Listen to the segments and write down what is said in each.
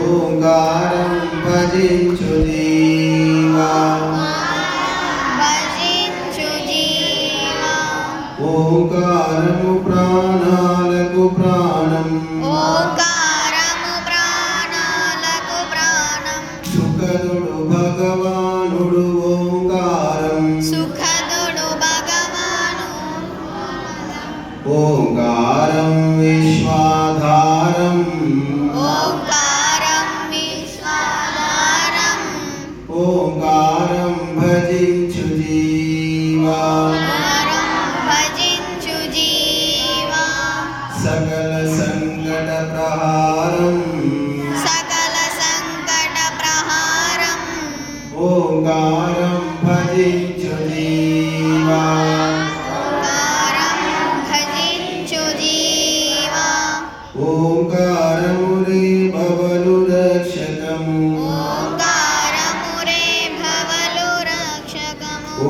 ఓంకారం భజించు జీవా ఓంకారము ప్రాణాలకు ప్రాణం ఓంకారము ప్రాణాలకు ప్రాణం సుఖదుడు భగవానుడు ఓంకారం సుఖదుడు భగవాను ఓంకారం విశ్వాధారం జీవా ఓంకారం భజించు జీవా సకల సంకట ప్రహారం సకల సంకట ప్రహారం ఓంకారం భజించు జీవా ఓంకారం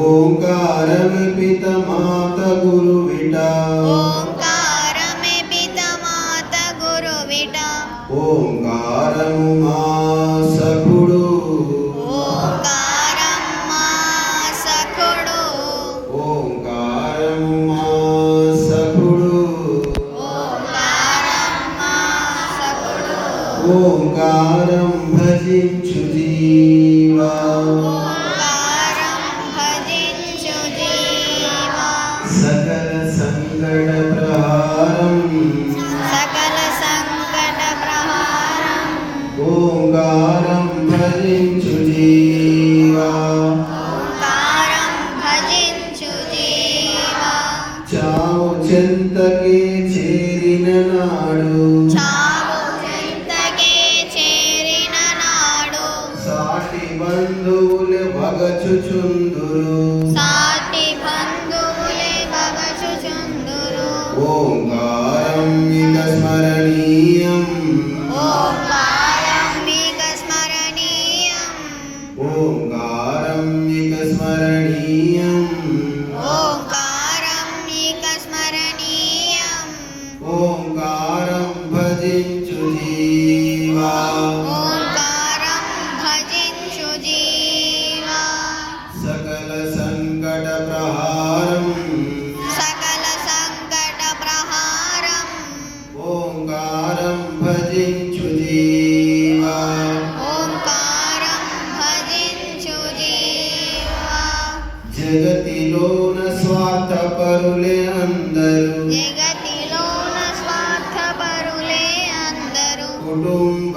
ఓంకారమి పిత మాత గురు విట ఓంకారమే పిత మాత గురు విట ఓంకారము మా సకుడు ఓంకారం మా ఓంకారము మా ఓంకారం మా ఓంకారం భజించు జీవా. ఓంకారం భజించు జీవా. చావు చెంతకే చేరిన నాడు. సాటి బంధువులు వగచుచుందురు. సాటి బంధువులే స్మరణీయం. ఓంకారం మీక స్మరణీయం. ఓంకారం భజించు జీవా. ఓంకారం భజించు జీవా. సకల సంకట ప్రహారం. సకల సంకట ప్రహారం. ఓంకారం భజించు జీవా. జగతిలోన అందరూ. జగతిలోన స్వార్థపరులే అందరూ. కుటుంబ